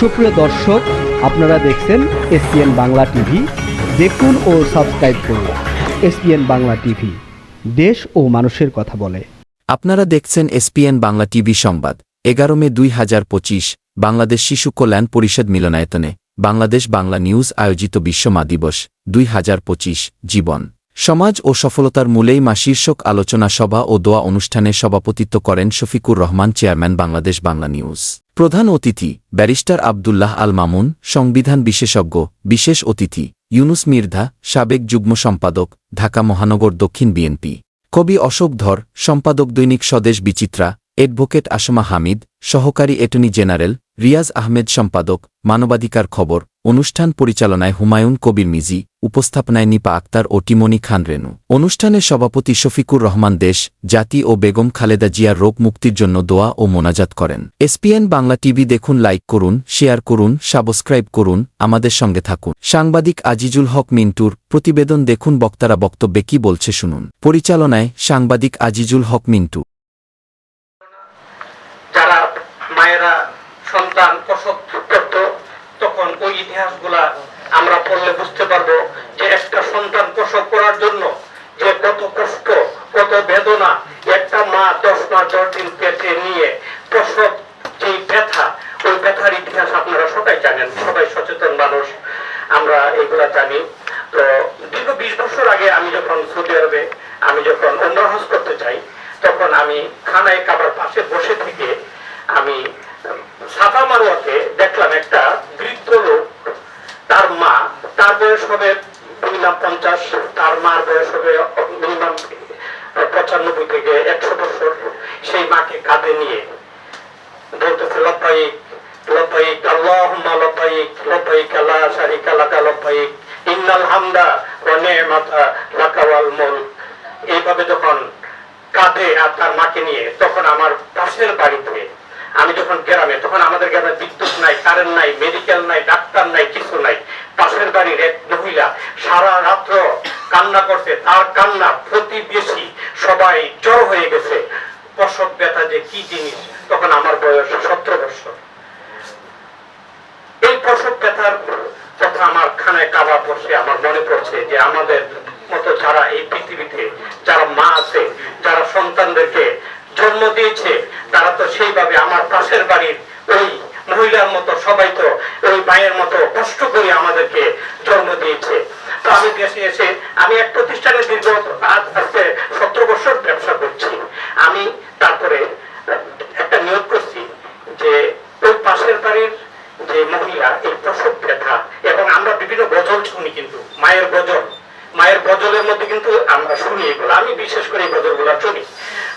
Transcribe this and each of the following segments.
সুপ্রিয় দর্শক, আপনারা দেখছেন এসপিএন বাংলা টিভি। দেখুন ও সাবস্ক্রাইব করুন এসপিএন বাংলা টিভি। দেশ ও মানুষের কথা বলে। আপনারা দেখছেন এসপিএন বাংলা টিভি সংবাদ, এগারো মে দুই হাজার পঁচিশ, বাংলাদেশ শিশু কল্যাণ পরিষদ মিলনায়তনে, বাংলাদেশ বাংলা নিউজ আয়োজিত বিশ্ব মা দিবস, দুই হাজার পঁচিশ, জীবন। সমাজ ও সফলতার মূলেই মা শীর্ষক আলোচনা সভা ও দোয়া অনুষ্ঠানে সভাপতিত্ব করেন শফিকুর রহমান, চেয়ারম্যান বাংলাদেশ বাংলা নিউজ। প্রধান অতিথি ব্যারিস্টার আবদুল্লাহ আল মামুন, সংবিধান বিশেষজ্ঞ, বিশেষ অতিথি, ইউনুস মির্ধা, সাবেক যুগ্ম সম্পাদক, ঢাকা মহানগর দক্ষিণ বিএনপি। কবি অশোক ধর, সম্পাদক দৈনিক স্বদেশ বিচিত্রা, অ্যাডভোকেট আসমা হামিদ, সহকারী অ্যাটর্নি জেনারেল, রিয়াজ আহমেদ সম্পাদক, মানবাধিকার খবর অনুষ্ঠান পরিচালনায় হুমায়ুন কবির মিজি, উপস্থাপনায় নিপা আক্তার ও টিমনি খান রেনু। অনুষ্ঠানে সভাপতি শফিকুর রহমান দেশ, জাতি ও বেগম খালেদা জিয়ার রোগ মুক্তির জন্য দোয়া ও মোনাজাত করেন। এসপিএন বাংলা টিভি দেখুন, লাইক করুন, শেয়ার করুন, সাবস্ক্রাইব করুন, আমাদের সঙ্গে থাকুন। সাংবাদিক আজিজুল হক মিন্টুর প্রতিবেদন দেখুন, বক্তারা বক্তব্যে কি বলছে শুনুন। পরিচালনায় সাংবাদিক আজিজুল হক মিন্টু। যারা মায়েরা, সন্তান করত তখন ওই ইতিহাসগুলা আমরা পড়লে বুঝতে পারব যে একটা সন্তান প্রসব করার জন্য যে কত কষ্ট, কত বেদনা একটা মা দশ মাস দশ দিন পেটে নিয়ে প্রসব যে ব্যথা, ওই ব্যথার ইতিহাস আপনারা সবাই জানেন, সবাই সচেতন মানুষ, আমরা এগুলা জানি। তো দীর্ঘ বিশ বছর আগে আমি যখন সৌদি আরবে, আমি যখন অন্যহস করতে চাই তখন আমি খানায় কাবার পাশে বসে থেকে আমি সাফা মারোয়াতে দেখলাম একটা বৃদ্ধ লোক। তার মা, তার বয়স হবে মিনিমাম পঞ্চাশ, তার মার বয়স হবে মিনিমাম পঁচানব্বই থেকে একশো বছর। সেই মাকে কাঁধে নিয়ে বলতেছে, লব্বাইক লব্বাইক লব্বাইক লব্বাইক লব্বাইক, ইন্নাল হামদা এইভাবে যখন কাঁধে আর তার মাকে নিয়ে, তখন আমার পাশের বাড়িতে আমি যখন গ্রামে, তখন আমাদের গ্রামে বিদ্যুৎ নাই কারেন্ট নাই মেডিকেল নাই, ডাক্তার নাই, কিছু নাই। পাশের বাড়ির এক মহিলা সারা রাত্র কান্না করছে, তার কান্না প্রতিবেশী সবাই জড়ো হয়ে গেছে। প্রসব ব্যথা যে কি জিনিস, তখন আমার বয়স সতেরো বছর। এই প্রসব ব্যথার কথা আমার খানায় কাবা পড়ছে আমার মনে পড়ছে যে আমাদের মতো যারা এই পৃথিবীতে, যারা মা আছে, যারা সন্তানদেরকে জন্ম দিয়েছে তো সেইভাবে আমার পাশের বাড়ির ওই মহিলার মতো সবাই তো ওই মায়ের মতো কষ্ট করে আমাদেরকে জন্ম দিয়েছে। তো আমি দেশে এসে আমি এক প্রতিষ্ঠানে দীর্ঘ আজ সতেরো বছর ব্যবসা করছি। আমি তারপরে একটা নিয়োগ করছি যে ওই পাশের বাড়ির যে মহিলা, এই প্রসব ব্যথা এবং আমরা বিভিন্ন গজল শুনি কিন্তু, মায়ের গজল। মায়ের গজলের মধ্যে কিন্তু আমরা শুনি এগুলো। আমি বিশেষ করে এই গজলগুলো শুনি।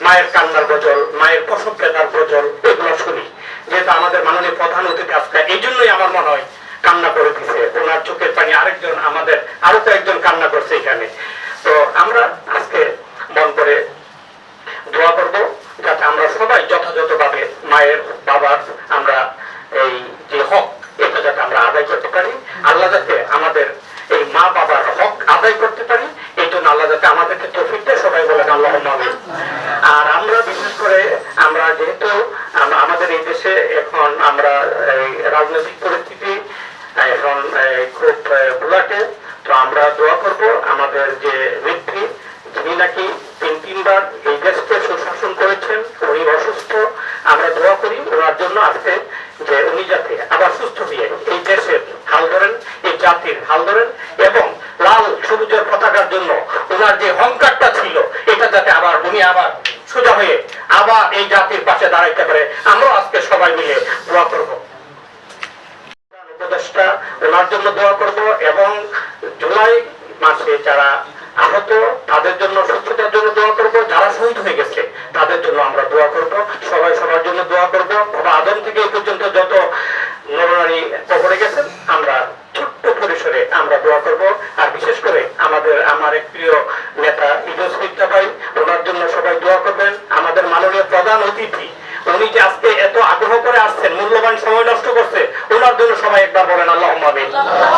মায়ের কান্নার গজল মায়ের প্রসব ব্যথার গজল এগুলো শুনি। যেহেতু আমাদের মাননীয় প্রধান অতিথি আজকে, এই জন্যই আমার মনে হয় কান্না করে দিছে। ওনার চোখের পানি আরেকজন, আমাদের আরও কয়েকজন কান্না করছে এখানে। তো আমরা আজকে মন করে দোয়া করব, যাতে আমরা সবাই যথাযথভাবে মায়ের বাবার, আমরা এই যে হক, এটা যাতে আমরা আদায় করতে পারি আল্লাহ যাতে আমাদের এই মা বাবার হক আদায় করতে পারি এই জন্য আল্লাহ যাতে আমাদেরকে তৌফিক দেয় সবাই বলেন আল্লাহ আমিন আর আমরা বিশেষ করে আমরা যেহেতু আম- আমাদের এই দেশে এখন আমরা এই রাজনৈতিক পরিস্থিতি এখন এই খুব বুলাটে তো আমরা দোয়া করব আমাদের যে নেত্রী যিনি নাকি তিন তিনবার এই দেশকে সুশাসন করেছেন উনি অসুস্থ আমরা দোয়া করি ওনার জন্য আজকে যে উনি যাতে আবার সুস্থ হয়ে এই দেশের হাল ধরেন এই জাতির হাল ধরেন এবং লাল সবুজের পতাকার জন্য ওনার যে হংকারটা ছিল, এটা যাতে আবার উনি আবার সোজা হয়ে আবার এই জাতির পাশে দাঁড়াইতে পারে, আমরাও আজকে সবাই মিলে দোয়া করব। উপদেষ্টা, ওনার জন্য দোয়া করব এবং জুলাই মাসে যারা আহত, তাদের জন্য সুস্থতার জন্য দোয়া করব, যারা শহীদ হয়ে গেছে, তাদের জন্য আমরা দোয়া করব। সবাই সবার জন্য দোয়া করব বাবা আদম থেকে এই পর্যন্ত যত নরনারী কবরে গেছেন আমরা ছোট্ট পরিসরে আমরা দোয়া করব আর বিশেষ করে আমাদের আমার এক প্রিয় নেতা ইদোস মিত্রা ভাই ওনার জন্য সবাই দোয়া করবেন আমাদের মাননীয় প্রধান অতিথি উনি যে আজকে এত আগ্রহ করে আসছেন মূল্যবান সময় নষ্ট করছে ওনার জন্য সবাই একবার বলেন আল্লাহ আমিন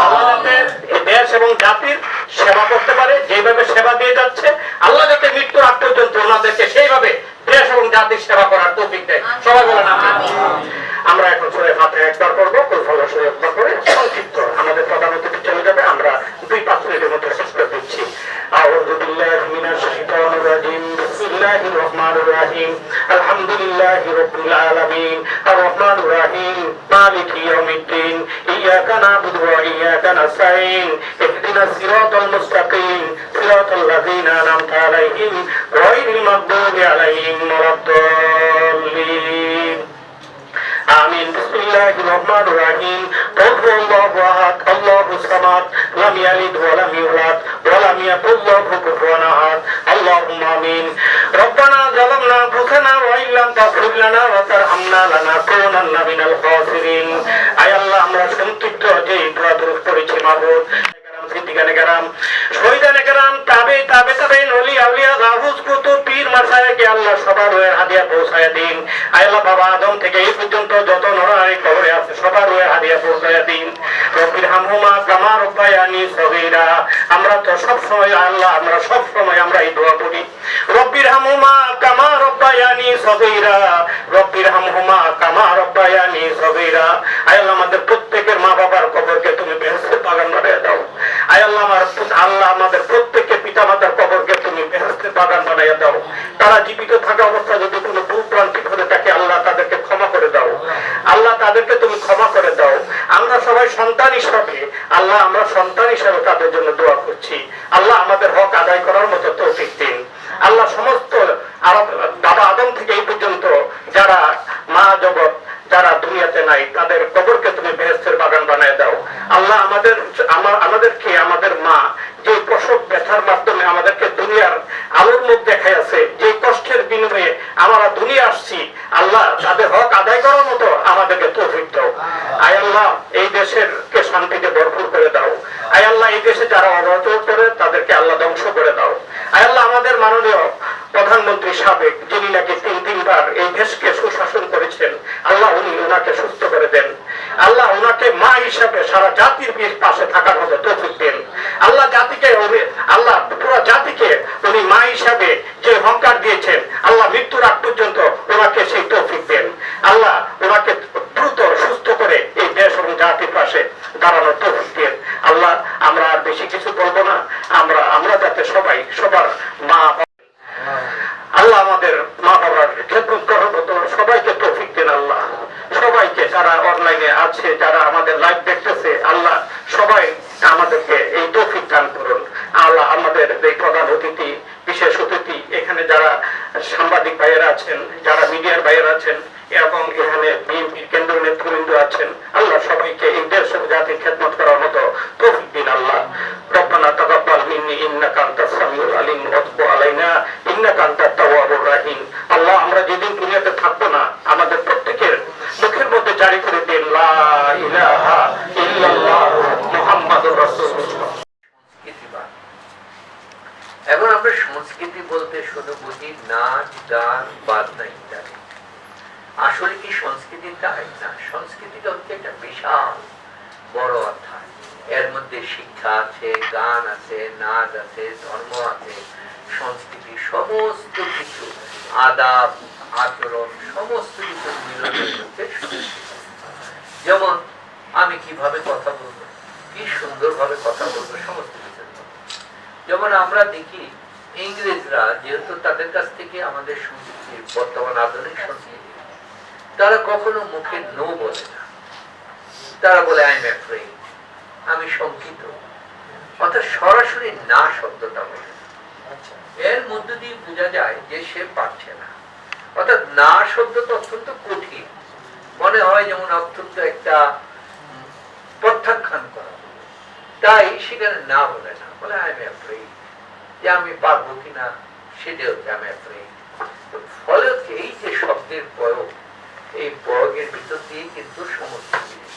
আল্লাহ যাতে এই দেশ এবং জাতির সেবা করতে পারে যেভাবে সেবা দিয়ে যাচ্ছে আল্লাহ যাতে মৃত্যুর আগ পর্যন্ত ওনাদেরকে সেইভাবে দেশ এবং জাতির সেবা করার তৌফিক দেয় সবাই বলেন আমিন আমরা এখন সরে মাথা একবার করবো কোথাও সরে একবার করে সংক্ষিপ্ত আমাদের প্রধান অতিথি চলে যাবে আমরা দুই পাঁচ মিনিটের মধ্যে শেষ করে দিচ্ছি أعوذ بالله من الشيطان الرجيم بسم الله الرحمن الرحيم الحمد لله رب العالمين الرحمن الرحيم مالك يوم الدين إياك نعبد وإياك نستعين اهدنا الصراط المستقيم صراط الذين أنعمت عليهم غير المغضوب عليهم ولا الضالين آمين بسم الله الرحمن الرحيم قل هو الله أحد الله الصمد لم يلد ولم يولد ولم يكن له كفوا أحد اللهم آمين ربنا ظلمنا أنفسنا وإن لم تغفر لنا وترحمنا لنكونن من الخاسرين আয় আল্লাহ আমরা সন্তুষ্ট যে এই দোয়া দুরূহ করেছি মাহবুব আল্লাহ আমরা তো আল্লাহ, আমরা আমরা এই দোয়া করি। রব্বির হামহুমা কামা রব্বায়ানি সগীরা। রব্বির হামহুমা কামা রব্বায়ানি আমাদের প্রত্যেকের মা বাবার কবরকে তুমি বেহেশতের বাগান বানিয়ে দাও। আল্লাহ আমাদের প্রত্যেকের পিতা মাতার কবরকে তুমি বাগান বানিয়ে দাও। তারা জীবিত থাকা অবস্থা যদি কোনো ভুল হয়ে থাকে, আল্লাহ তাদেরকে ক্ষমা করে দাও। আল্লাহ তাদেরকে তুমি ক্ষমা করে দাও। আমরা সবাই সন্তান হিসাবে, আল্লাহ আমরা সন্তান হিসাবে তাদের জন্য দোয়া করছি। আল্লাহ আমাদের হক আদায় করার মতো তৌফিক দিন। আল্লাহ সমস্ত আরব- বাবা আদম থেকে এই পর্যন্ত যারা মা জগৎ যারা দুনিয়াতে নাই তাদের কবরকে তুমি বেহেস্তের বাগান বানায় দাও আল্লাহ আমাদের আমার আমাদেরকে আমাদের মা যে প্রসব ব্যথার মাধ্যমে আমাদেরকে দুনিয়ার আলোর মুখ দেখাই আছে যে কষ্টের বিনিময়ে আমরা দুনিয়া আসছি আল্লাহ তাদের হক আদায় করার মতো আমাদেরকে তৌফিক দাও আয় আল্লাহ এই দেশের কে শান্তিতে ভরপুর করে দাও আয় আল্লাহ এই দেশে যারা অবচল করে তাদেরকে আল্লাহ ধ্বংস করে দাও। আর আল্লাহ আমাদের মাননীয় প্রধানমন্ত্রী সাবেক, যিনি নাকি তিন তিনবার এই দেশকে সুশাসন করেছেন, আল্লাহ উনি ওনাকে সুস্থ করে দেন। আল্লাহ ওনাকে মা হিসাবে সারা জাতির বীর পাশে থাকার মতো তৌফিক দেন। আল্লাহ জাতিকে আল্লাহ পুরো জাতিকে উনি মা হিসাবে যে হংকার দিয়েছেন আল্লাহ মৃত্যুর আগ পর্যন্ত ওনাকে সেই তৌফিক দেন আল্লাহ ওনাকে দ্রুত সুস্থ করে এই দেশ এবং জাতির পাশে দাঁড়ানোর তৌফিক দেন আল্লাহ আমরা আর বেশি কিছু বলব না আমরা আমরা যাতে সবাই সবার মা আল্লাহ আমাদের মা বাবার খেদমত করার মতো সবাইকে তৌফিক দেন আল্লাহ সবাইকে যারা অনলাইনে আছে যারা আমাদের লাইভ দেখতেছে আল্লাহ সবাই আমাদেরকে এই তৌফিক দান করুন আল্লাহ আমাদের এই প্রধান অতিথি বিশেষ অতিথি এখানে যারা সাংবাদিক ভাইয়েরা আছেন যারা মিডিয়ার ভাইয়েরা আছেন এবং এখানে বিএনপির কেন্দ্রীয় নেতৃবৃন্দ আছেন। আল্লাহ সবাইকে সংস্কৃতি তাই না। সংস্কৃতিটা হচ্ছে একটা বিশাল বড় অর্থাৎ এর মধ্যে শিক্ষা আছে, গান আছে, নাচ আছে, ধর্ম আছে, সংস্কৃতি সমস্ত কিছু, আদাব, আচরণ, সমস্ত কিছু যেমন আমি কীভাবে কথা বলব, কি সুন্দরভাবে কথা বলব, সমস্ত কিছু। যেমন আমরা দেখি ইংরেজরা, যেহেতু তাদের কাছ থেকে আমাদের সংস্কৃতি, বর্তমান আধুনিক সংস্কৃতি তারা কখনো মুখে নো বলে না। তারা বলে আই এম আমি শঙ্কিত। অর্থাৎ সরাসরি না শব্দটা বলে। এর মধ্য দিয়ে বোঝা যায় যে সে পারছে না। অর্থাৎ না শব্দটা অত্যন্ত কঠিন। মনে হয় যেমন অত্যন্ত একটা প্রত্যাখ্যান করা তাই সেখানে না বলে না। বলে আই এম যে আমি পারব কিনা সেটা হচ্ছে আমি ফলে এই যে শব্দের প্রয়োগ এই প্রয়োগের ভিতর দিয়ে কিন্তু সমস্ত জিনিস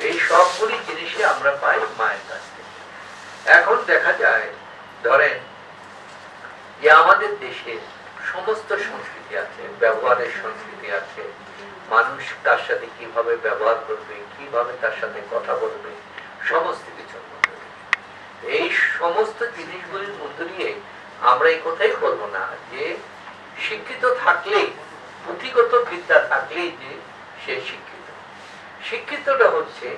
এই সবগুলি জিনিসই আমরা পাই মায়ের কাছ থেকে। এখন দেখা যায়, ধরেন, যে আমাদের দেশে সমস্ত সংস্কৃতি আছে, ব্যবহারের সংস্কৃতি আছে। মানুষ তার সাথে কীভাবে ব্যবহার করবে, কীভাবে তার সাথে কথা বলবে, সমস্ত মধ্যে এই সমস্ত জিনিসগুলির মধ্য দিয়ে আমরা এই কথাই বলব না যে শিক্ষিত থাকলেই পুঁথিগত বিদ্যা থাকলেই যে সে শিক্ষিত। শিক্ষিতটা হচ্ছে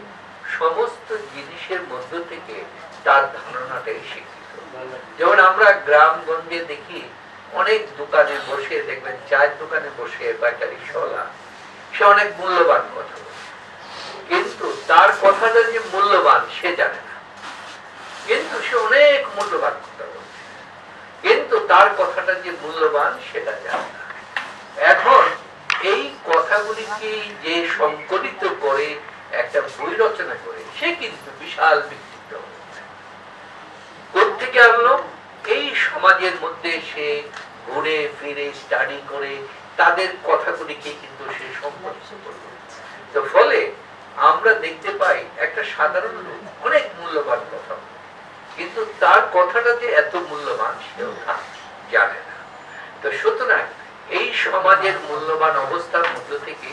সমস্ত জিনিসের মধ্য থেকে তার ধারণাটাই শিক্ষিত। যেমন আমরা গ্রামগঞ্জে দেখি, অনেক দোকানে বসে দেখবেন, চায়ের দোকানে বসে বেকারি সলা, সে অনেক মূল্যবান কথা কিন্তু তার কথাটা যে মূল্যবান, সে জানে না। কিন্তু সে অনেক মূল্যবান কথা বলছে কিন্তু তার কথাটা যে মূল্যবান, সেটা জানে না। এখন এই কথাগুলিকে যে সংকলিত করে একটা বই রচনা করে, সে কিন্তু বিশাল ব্যক্তিত্ব। কোথেকে আনলো? এই সমাজের মধ্যে সে ঘুরে ফিরে স্টাডি করে তাদের কথাগুলিকে কিন্তু সে সংকলিত করল। তো ফলে আমরা দেখতে পাই একটা সাধারণ লোক, অনেক মূল্যবান কথা। কিন্তু তার কথাটা যে এত মূল্যবান, সেও জানে না। তো সুতরাং এই সমাজের মূল্যবান অবস্থার মধ্য থেকে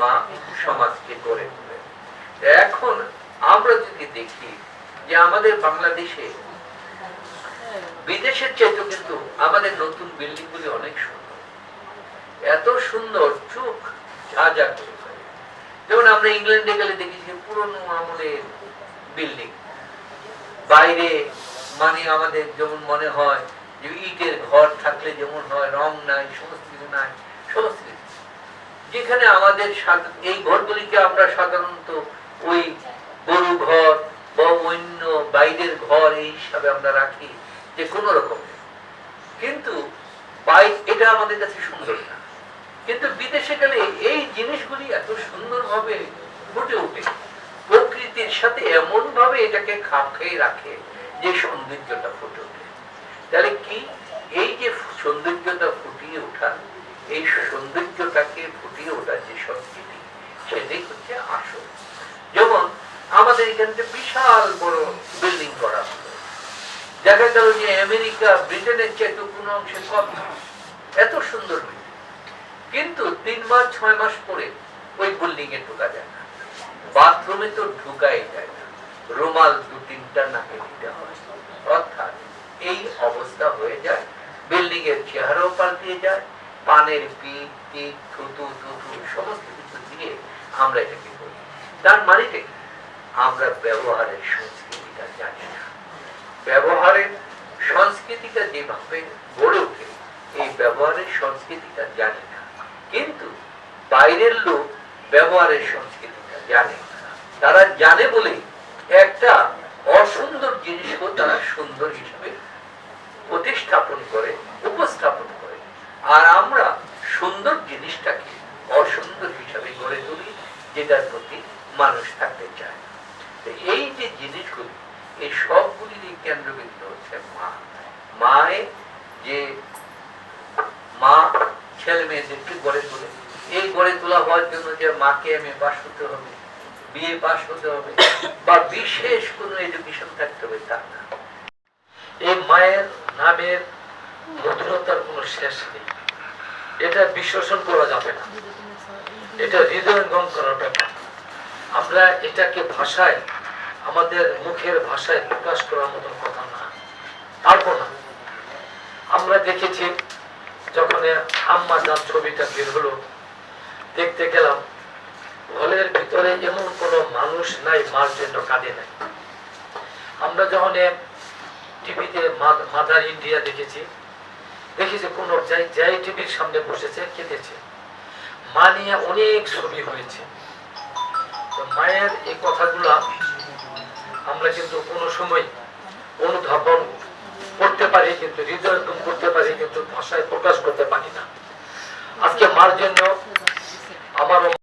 মা সমাজকে গড়ে তোলে এখন আমরা যদি দেখি যে আমাদের বাংলাদেশে বিদেশের চাইতে কিন্তু আমাদের নতুন বিল্ডিং গুলি অনেক সুন্দর। এত সুন্দর চোখ যা যা করে যেমন আমরা ইংল্যান্ডে গেলে দেখি যে পুরনো আমলের বিল্ডিং। বাইরে মানে আমাদের যেমন মনে হয় যে ইটের ঘর থাকলে যেমন হয়, রং নাই, সমস্ত কিছু নাই, সমস্ত কিছু। যেখানে আমাদের এই ঘরগুলিকে আমরা সাধারণত ওই গরু ঘর অন্য বাইরের ঘর এই হিসাবে আমরা রাখি যে কোনো রকমের কিন্তু এটা আমাদের কাছে সুন্দর না। কিন্তু বিদেশে গেলে এই জিনিসগুলি এত সুন্দরভাবে ফুটে ওঠে। প্রকৃতির সাথে এমন ভাবে এটাকে খাপ খেয়ে রাখে যে সৌন্দর্যটা ফুটে ওঠে। তাহলে কি? এই যে সৌন্দর্যটা ফুটিয়ে ওঠা, এই সৌন্দর্যটাকে ফুটিয়ে ওঠা যে সংস্কৃতি, সেটাই হচ্ছে আসল। যেমন আমাদের এখানে বিশাল বড় বিল্ডিং করা হলো। দেখা গেল যে আমেরিকা, ব্রিটেনের চেয়ে কোনো অংশে কম এত সুন্দর building। কিন্তু তিন মাস, ছয় মাস পরে ওই বিল্ডিং এ ঢোকা যায় না। বাথরুমে তো ঢুকাই যায় না। রুমাল দু তিনটা নাকে দিতে হয়। অর্থাৎ এই অবস্থা হয়ে যায়। বিল্ডিং এর চেহারাও পাল্টিয়ে যায়। পানের পিক থুতু সমস্ত কিছু দিয়ে আমরা এটাকে করি তার মানেটা কি? আমরা ব্যবহারের সংস্কৃতিটা জানি না। ব্যবহারের সংস্কৃতিটা যেভাবে গড়ে ওঠে, এই ব্যবহারের সংস্কৃতিটা জানি না। কিন্তু বাইরের লোক ব্যবহারের সংস্কৃতিটা জানে। তারা জানে বলে একটা অসুন্দর জিনিসও তারা সুন্দর হিসেবে প্রতিস্থাপন করে, উপস্থাপন করে। আর আমরা সুন্দর জিনিসটাকে অসুন্দর হিসাবে গড়ে তুলি, যেটার প্রতি মানুষ থাকতে চায়। এই যে জিনিসগুলি, এই সবগুলিরই কেন্দ্রবিন্দু হচ্ছে মা। মায়ের যে মা ছেলে মেয়েদেরকে গড়ে তোলে। এই গড়ে তোলা হওয়ার জন্য যে মাকে এম এ পাশ হতে হবে বিএ পাশ হতে হবে, বা বিশেষ কোনো এডুকেশন থাকতে হবে তা না এই মায়ের নামের মধুরতার কোনো শেষ নেই এটা বিশ্লেষণ করা যাবে না। এটা হৃদয়ঙ্গম করার ব্যাপার। আমরা এটাকে ভাষায়, আমাদের মুখের ভাষায় প্রকাশ করার মতন কথা না। পারব না। আমরা দেখেছি, যখন আম্মা যার ছবিটা বের হলো, দেখতে গেলাম হলের ভিতরে এমন কোনো মানুষ নাই, মার জন্য কাঁদে নাই। আমরা যখন টিভিতে মাদার ইন্ডিয়া দেখেছি দেখেছি, কোন যাই টিভির সামনে বসেছে, কেঁদেছে। মা নিয়ে অনেক ছবি হয়েছে। মায়ের এই কথাগুলা আমরা কিন্তু কোনো সময় অনুধাবন করতে পারি, কিন্তু হৃদয় করতে পারি, কিন্তু ভাষায় প্রকাশ করতে পারি না। আজকে মার জন্য